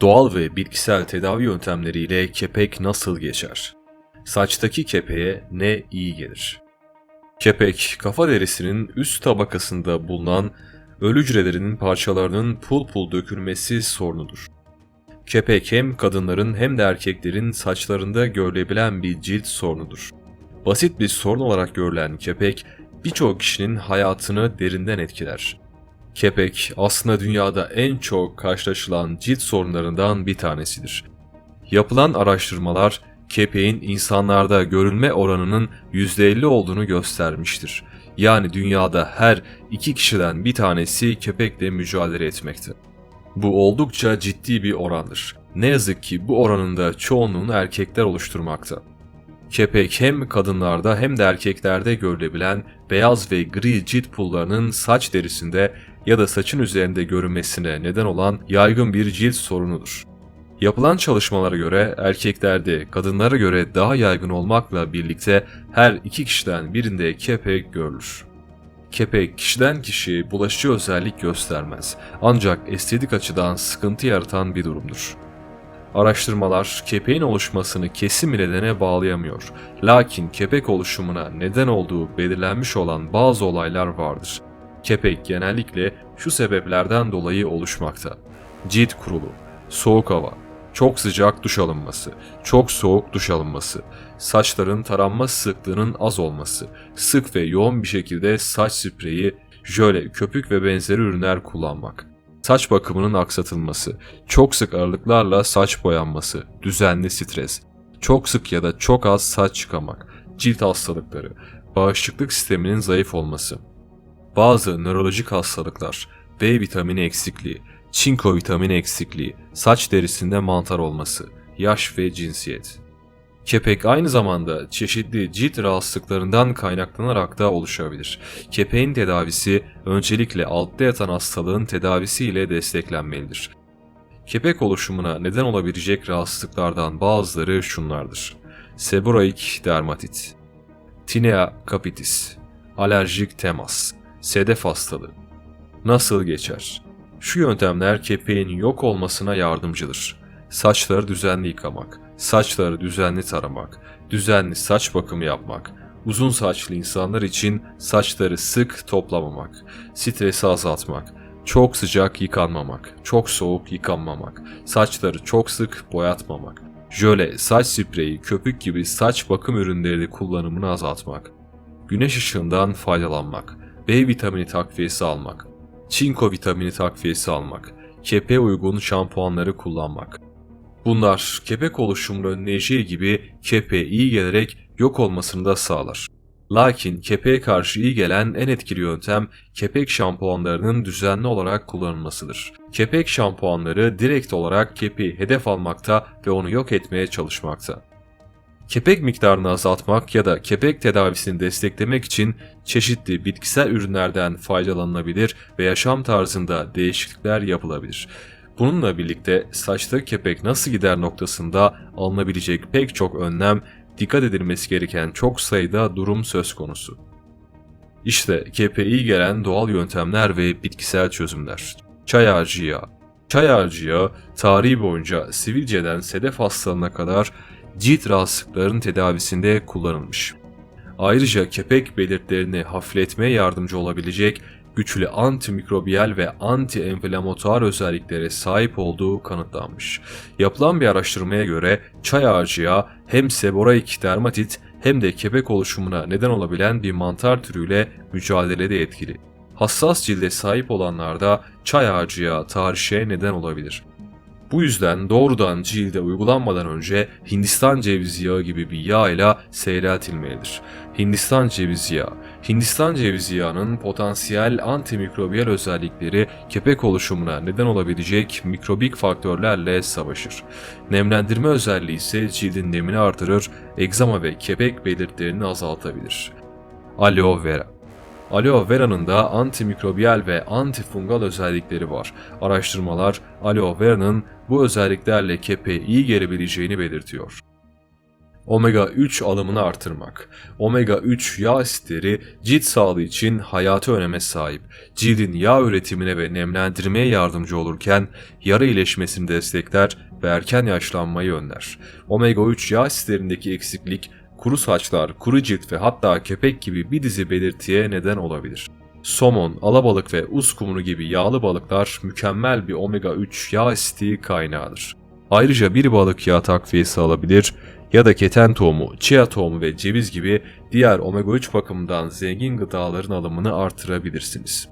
Doğal ve bitkisel tedavi yöntemleriyle kepek nasıl geçer? Saçtaki kepeğe ne iyi gelir? Kepek, kafa derisinin üst tabakasında bulunan ölü hücrelerinin parçalarının pul pul dökülmesi sorunudur. Kepek hem kadınların hem de erkeklerin saçlarında görülebilen bir cilt sorunudur. Basit bir sorun olarak görülen kepek, birçok kişinin hayatını derinden etkiler. Kepek aslında dünyada en çok karşılaşılan cilt sorunlarından bir tanesidir. Yapılan araştırmalar kepeğin insanlarda görülme oranının %50 olduğunu göstermiştir. Yani dünyada her iki kişiden bir tanesi kepekle mücadele etmekte. Bu oldukça ciddi bir orandır. Ne yazık ki bu oranın da çoğunluğunu erkekler oluşturmakta. Kepek hem kadınlarda hem de erkeklerde görülebilen beyaz ve gri cilt pullarının saç derisinde ya da saçın üzerinde görünmesine neden olan yaygın bir cilt sorunudur. Yapılan çalışmalara göre erkeklerde kadınlara göre daha yaygın olmakla birlikte her iki kişiden birinde kepek görülür. Kepek kişiden kişiye bulaşıcı özellik göstermez ancak estetik açıdan sıkıntı yaratan bir durumdur. Araştırmalar kepeğin oluşmasını kesin bir nedene bağlayamıyor. Lakin kepek oluşumuna neden olduğu belirlenmiş olan bazı olaylar vardır. Kepek genellikle şu sebeplerden dolayı oluşmakta. Cilt kurulu, soğuk hava, çok sıcak duş alınması, çok soğuk duş alınması, saçların taranma sıklığının az olması, sık ve yoğun bir şekilde saç spreyi, jöle, köpük ve benzeri ürünler kullanmak, saç bakımının aksatılması, çok sık aralıklarla saç boyanması, düzenli stres, çok sık ya da çok az saç çıkamak, cilt hastalıkları, bağışıklık sisteminin zayıf olması, bazı nörolojik hastalıklar, B vitamini eksikliği, çinko vitamini eksikliği, saç derisinde mantar olması, yaş ve cinsiyet. Kepek aynı zamanda çeşitli cilt rahatsızlıklarından kaynaklanarak da oluşabilir. Kepeğin tedavisi öncelikle altta yatan hastalığın tedavisiyle desteklenmelidir. Kepek oluşumuna neden olabilecek rahatsızlıklardan bazıları şunlardır. Seborreik dermatit, tinea capitis, alerjik temas, sedef hastalığı. Nasıl geçer? Şu yöntemler kepeğin yok olmasına yardımcıdır. Saçları düzenli yıkamak, saçları düzenli taramak, düzenli saç bakımı yapmak, uzun saçlı insanlar için saçları sık toplamamak, stresi azaltmak, çok sıcak yıkanmamak, çok soğuk yıkanmamak, saçları çok sık boyatmamak, jöle, saç spreyi, köpük gibi saç bakım ürünleri kullanımını azaltmak, güneş ışığından faydalanmak, B vitamini takviyesi almak, çinko vitamini takviyesi almak, kepe uygun şampuanları kullanmak. Bunlar kepek oluşumunu önleyeceği gibi kepeğe iyi gelerek yok olmasını da sağlar. Lakin kepeğe karşı iyi gelen en etkili yöntem kepek şampuanlarının düzenli olarak kullanılmasıdır. Kepek şampuanları direkt olarak kepeği hedef almakta ve onu yok etmeye çalışmakta. Kepek miktarını azaltmak ya da kepek tedavisini desteklemek için çeşitli bitkisel ürünlerden faydalanılabilir ve yaşam tarzında değişiklikler yapılabilir. Bununla birlikte saçta kepek nasıl gider noktasında alınabilecek pek çok önlem, dikkat edilmesi gereken çok sayıda durum söz konusu. İşte kepeğe iyi gelen doğal yöntemler ve bitkisel çözümler. Çay ağacı yağı. Çay ağacı yağı tarihi boyunca sivilceden sedef hastalığına kadar cilt rahatsızlıklarının tedavisinde kullanılmış. Ayrıca kepek belirtilerini hafifletmeye yardımcı olabilecek güçlü antimikrobiyal ve anti-enflamatuar özelliklere sahip olduğu kanıtlanmış. Yapılan bir araştırmaya göre çay ağacı yağı hem seboraik dermatit hem de kepek oluşumuna neden olabilen bir mantar türüyle mücadelede etkili. Hassas cilde sahip olanlarda çay ağacı yağı tarihçeye neden olabilir. Bu yüzden doğrudan cilde uygulanmadan önce Hindistan cevizi yağı gibi bir yağ ile seyreltilmelidir. Hindistan cevizi yağı Hindistan cevizi yağının potansiyel antimikrobiyal özellikleri kepek oluşumuna neden olabilecek mikrobik faktörlerle savaşır. Nemlendirme özelliği ise cildin nemini artırır, egzama ve kepek belirtilerini azaltabilir. Aloe vera Aloe vera'nın da antimikrobiyal ve antifungal özellikleri var. Araştırmalar aloe vera'nın bu özelliklerle kepeğe iyi gelebileceğini belirtiyor. Omega 3 alımını artırmak. Omega 3 yağ asitleri cilt sağlığı için hayati öneme sahip. Cildin yağ üretimine ve nemlendirmeye yardımcı olurken yara iyileşmesini destekler ve erken yaşlanmayı önler. Omega 3 yağ asitlerindeki eksiklik kuru saçlar, kuru cilt ve hatta kepek gibi bir dizi belirtiye neden olabilir. Somon, alabalık ve uskumru gibi yağlı balıklar mükemmel bir omega 3 yağ asidi kaynağıdır. Ayrıca bir balık yağı takviyesi alabilir ya da keten tohumu, chia tohumu ve ceviz gibi diğer omega 3 bakımından zengin gıdaların alımını artırabilirsiniz.